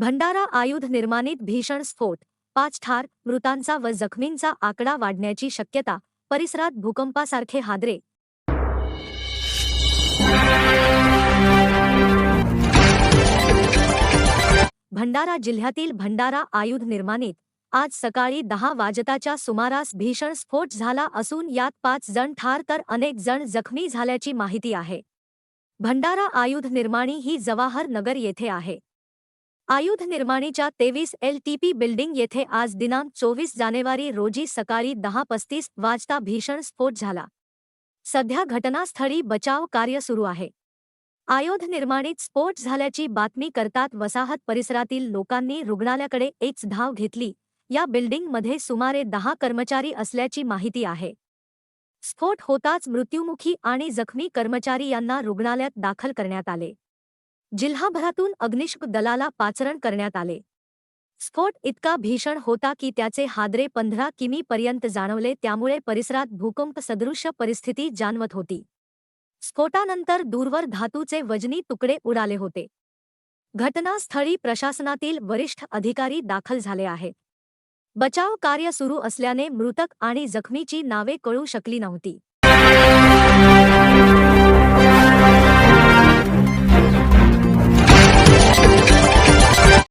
भंडारा आयुध निर्माणीत भीषण स्फोट. पाच ठार मृतांचा व जखमींचा आकडा वाढण्याची शक्यता परिसरात भूकंपासारखे हादरे. भंडारा जिल्ह्यातील भंडारा आयुध निर्माणीत आज सकाळी दहा वाजताच्या सुमारास भीषण स्फोट झाला असून यात पाच जण ठार तर अनेक जण जखमी झाल्याची माहिती आहे. भंडारा आयुध निर्माणी ही जवाहर नगर येथे आहे. आयुध निर्माणीच्या तेवीस एल टी पी बिल्डिंग येथे आज दिनांक चोवीस जानेवारी रोजी सकाळी दहा पस्तीस वाजता भीषण स्फोट झाला. सध्या घटनास्थळी बचाव कार्य सुरू आहे. आयुध निर्माणीत स्फोट झाल्याची बातमी करतात वसाहत परिसरातील लोकांनी रुग्णालयाकडे एक धाव घेतली. या बिल्डिंगमध्ये सुमारे दहा कर्मचारी असल्याची माहिती आहे. स्फोट होताच मृत्युमुखी आणि जखमी कर्मचारी यांना रुग्णालयात दाखल करण्यात आले. जिल्हाभरातून अग्निशमक दलाला पाचरण करण्यात आले. स्फोट इतका भीषण होता की त्याचे हादरे पंधरा किमी पर्यंत जाणवले त्यामुळे परिसरात भूकंप सदृश्य परिस्थिती जाणवत होती. स्फोटानंतर दूरवर धातूचे वजनी तुकडे उडाले होते. घटनास्थळी प्रशासनातील वरिष्ठ अधिकारी दाखल झाले आहेत. बचाव कार्य सुरू असल्याने मृतक आणि जखमीची नावे कळू शकली नव्हती.